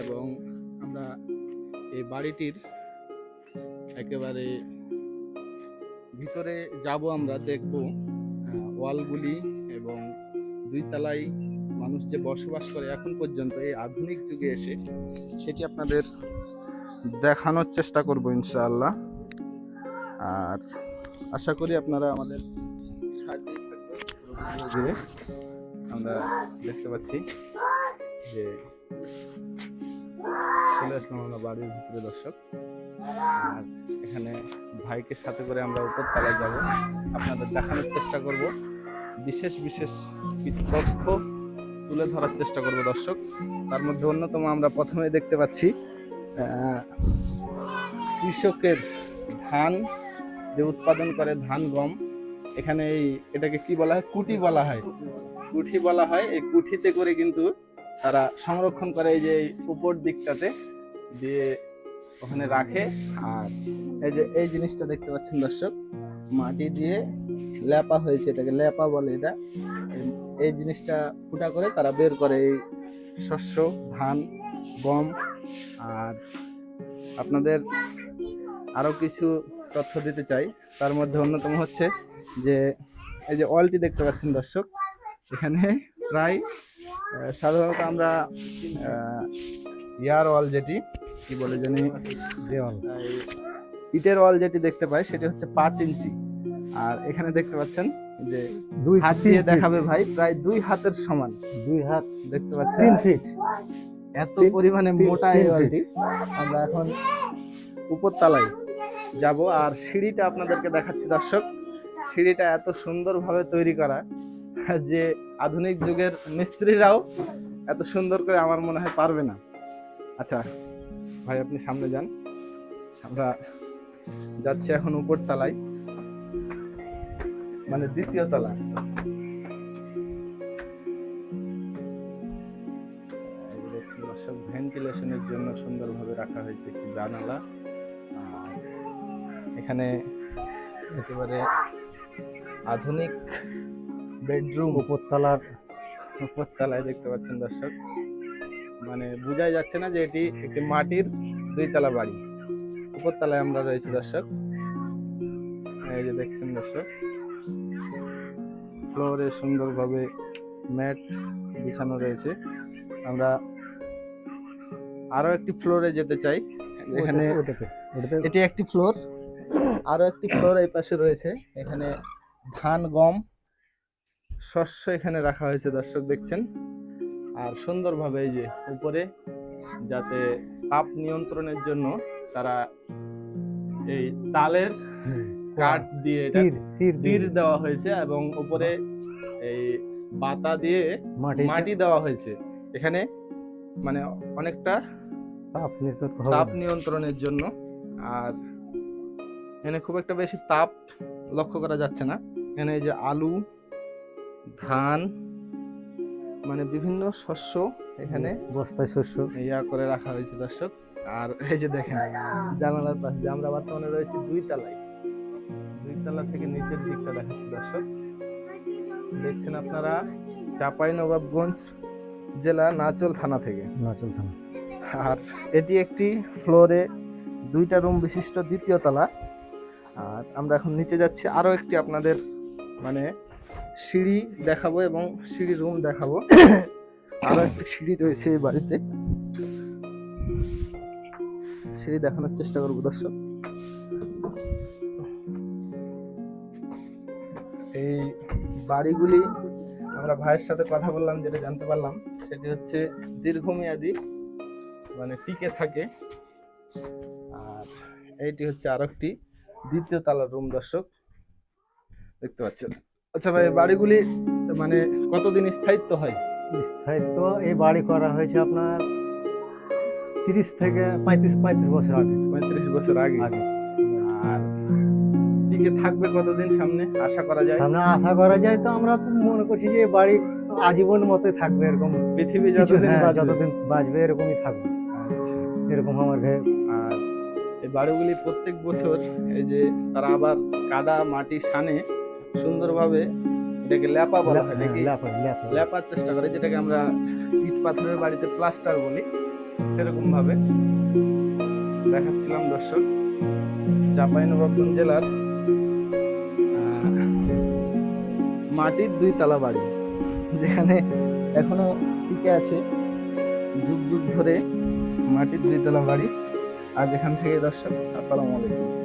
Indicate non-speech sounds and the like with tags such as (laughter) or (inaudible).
এবং আমরা এই বাড়িটির একেবারে ভিতরে যাব আমরা দেখব ওয়ালগুলি এবং দুই তলায় মানুষ যে বসবাস করে এখন পর্যন্ত এই আধুনিক যুগে এসে সেটি আপনাদের দেখানোর চেষ্টা করব ইনশাআল্লাহ আর আশা করি আপনারা আমাদের জুড়ে। আমরা দেখতে পাচ্ছি যে চলে আসলাম আমরা বাড়ির ভিতরে দর্শক। আর এখানে ভাইকে সাথে করে আমরা উপর তলায় যাব। আপনাদের দেখানোর চেষ্টা করব। বিশেষ বিশেষ কিছু তথ্য তুলে ধরার চেষ্টা করব দর্শক। তার মধ্যে অন্যতম আমরা প্রথমে দেখতে পাচ্ছি কৃষকের ধান যে উৎপাদন করে ধান গম। এখানে এই এটাকে কি বলা হয়? কুটি বলা হয়। কুঠি বলা হয়। এই কুঠিতে করে কিন্তু তারা সংরক্ষণ করে এই যে উপর দিকটাতে দিয়ে ওখানে রাখে। আর এই যে এই জিনিসটা দেখতে পাচ্ছেন দর্শক, মাটি দিয়ে লেপা হয়েছে এটাকে, লেপা বলে এটা। এই- জিনিসটা ফুটা করে তারা বের করে এই শস্য, ধান, গম। আর আপনাদের আরও কিছু তথ্য দিতে চাই। তার মধ্যে অন্যতম হচ্ছে যে, এই যে অলটি দেখতে পাচ্ছেন দর্শক, এখানে প্রায় সাধারণত আমরা ইয়ার অয়েল যেটি কি বলে জানি? দেওয়াল। ইটের অয়েল যেটি দেখতে পাই সেটি হচ্ছে পাঁচ ইঞ্চি। আর এখানে দেখতে পাচ্ছেন যে দুই হাত দিয়ে দেখাবে ভাই প্রায় দুই হাতের সমান। দুই হাত দেখতে পাচ্ছেন? তিন ফিট। এত পরিমাণে মোটা এই ফিট। অয়েলটি আমরা এখন উপরতলায় যাব আর সিঁড়িটা আপনাদেরকে দেখাচ্ছি দর্শক। সিঁড়িটা এত সুন্দরভাবে তৈরি করা যে আধুনিক যুগের মিস্ত্রিরাও এত সুন্দর করে আমার মনে হয় পারবে না। আচ্ছা ভাই আপনি সামনে যান। আমরা যাচ্ছি এখন উপর তলায়। মানে দ্বিতীয় তলা দর্শক, ভেন্টিলেশনের জন্য সুন্দরভাবে রাখা হয়েছে একটি জানালা। আর এখানে একেবারে আধুনিক বেডরুম উপরতলার উপরতলায় দেখতে পাচ্ছেন দর্শক। মানে বোঝাই যাচ্ছে না যে এটি একটি মাটির দুইতলা বাড়ি। উপরতলায় আমরা রয়েছি দর্শক। এই যে দেখছেন দর্শক। ফ্লোরে সুন্দরভাবে ম্যাট বিছানো রয়েছে। আমরা আরও একটি ফ্লোরে যেতে চাই। এখানে এটি একটি ফ্লোর। আরও একটি ফ্লোর এই পাশে রয়েছে। এখানে ধান গম শস্য এখানে রাখা হয়েছে দর্শক দেখছেন। আর সুন্দরভাবে এই যে উপরে যাতে তাপ নিয়ন্ত্রণের জন্য তারা এই তালের কাঠ দিয়ে এটা তীর দিয়ে। দেওয়া হয়েছে এবং উপরে এই বাতা দিয়ে মাটি দেওয়া হয়েছে। এখানে মানে অনেকটা তাপ নিয়ন্ত্রণের জন্য। আর এখানে খুব একটা বেশি তাপ লক্ষ্য করা যাচ্ছে না। এখানে এই যে আলু ধান মানে বিভিন্ন শস্য এখানে বস্তায় শস্য। ইয়া করে রাখা হয়েছে দর্শক। আর এই যে দেখেন জানালার পাশে আমরা বর্তমানে রয়েছি দুই তলায় দুই তলা থেকে নিচের দিকটা দেখাচ্ছি দর্শক। দেখছেন আপনারা চাপাই নবাবগঞ্জ জেলা নাচল থানা থেকে। নাচল থানা। আর এটি একটি ফ্লোরে দুইটা রুম বিশিষ্ট দ্বিতীয় তলা। আর আমরা এখন নিচে যাচ্ছি আরও একটি আপনাদের মানে সিঁড়ি দেখাবো এবং সিঁড়ি রুম দেখাবো। (coughs) আরও একটি সিঁড়ি রয়েছে এই বাড়িতে। সিঁড়ি দেখানোর চেষ্টা করব দর্শক। এই বাড়িগুলি আমরা ভাইয়ের সাথে কথা বললাম যেটা জানতে পারলাম। সেটি হচ্ছে দীর্ঘমেয়াদী মানে টিকে থাকে। আর এইটি হচ্ছে আরও একটি দ্বিতীয় তলার রুম দর্শক। দেখতে পাচ্ছেন। আচ্ছা ভাই বাড়িগুলি মানে কতদিন স্থায়িত্ব হয়? স্থায়িত্ব এই বাড়ি করা হয়েছে আপনার তিরিশ থেকে পঁয়ত্রিশ পঁয়ত্রিশ বছর আগে। পঁয়ত্রিশ বছর আগে। আগে। আর টিকে থাকবে কতদিন সামনে? আশা করা যায়? সামনে আশা করা যায় তো আমরা তো মনে করছি যে বাড়ি আজীবন মতে থাকবে এরকম। পৃথিবী যতদিন হ্যাঁ, যতদিন বাঁচবে এরকমই থাকবে। আচ্ছা। এরকম আমার ঘরে আর এই বাড়িগুলি প্রত্যেক বছর এই যে তারা আবার কাদা মাটি সানে সুন্দরভাবে এটাকে ল্যাপা বলা হয় নাকি? ল্যাপা ল্যাপা চেষ্টা করে যেটাকে আমরা ইট পাথরের বাড়িতে প্লাস্টার বলি সেরকম ভাবে দেখাচ্ছিলাম দর্শক। চাঁপাইনবাবগঞ্জ জেলার মাটির দুই তালা বাড়ি যেখানে এখনও টিকে আছে যুগ যুগ ধরে মাটির দুই তালা বাড়ি। আর যেখান থেকে দর্শক আসসালামু আলাইকুম।